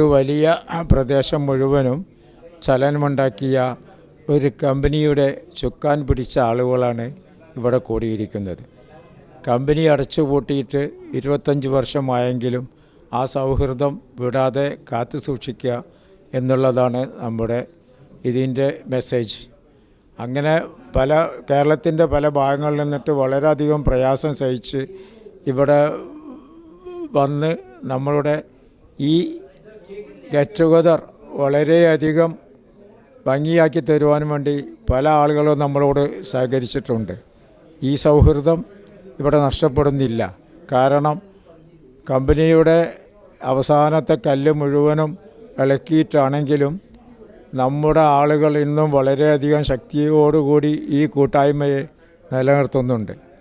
വലിയ പ്രദേശം മുഴുവനും ചലനമുണ്ടാക്കിയ ഒരു കമ്പനിയുടെ ചുക്കാൻ പിടിച്ച ആളുകളാണ് ഇവിടെ കൂടിയിരിക്കുന്നത്. കമ്പനി അടച്ചുപൂട്ടിയിട്ട് ഇരുപത്തഞ്ച് വർഷമായെങ്കിലും ആ സൗഹൃദം വിടാതെ കാത്തു സൂക്ഷിക്കുക എന്നുള്ളതാണ് നമ്മുടെ ഇതിന്റെ മെസ്സേജ്. അങ്ങനെ പല കേരളത്തിന്റെ പല ഭാഗങ്ങളിൽ നിന്നിട്ട് വളരെയധികം പ്രയാസം സഹിച്ച് ഇവിടെ വന്ന് നമ്മളുടെ ഈ ഗെറ്റ് ടുഗദർ വളരെയധികം ഭംഗിയാക്കി തരുവാൻ വേണ്ടി പല ആളുകളും നമ്മളോട് സഹകരിച്ചിട്ടുണ്ട്. ഈ സൗഹൃദം ഇവിടെ നഷ്ടപ്പെടുന്നില്ല. കാരണം കമ്പനിയുടെ അവസാനത്തെ കല്ല് മുഴുവനും ഇളക്കിയിട്ടാണെങ്കിലും നമ്മുടെ ആളുകൾ ഇന്നും വളരെയധികം ശക്തിയോടുകൂടി ഈ കൂട്ടായ്മയെ നിലനിർത്തുന്നുണ്ട്.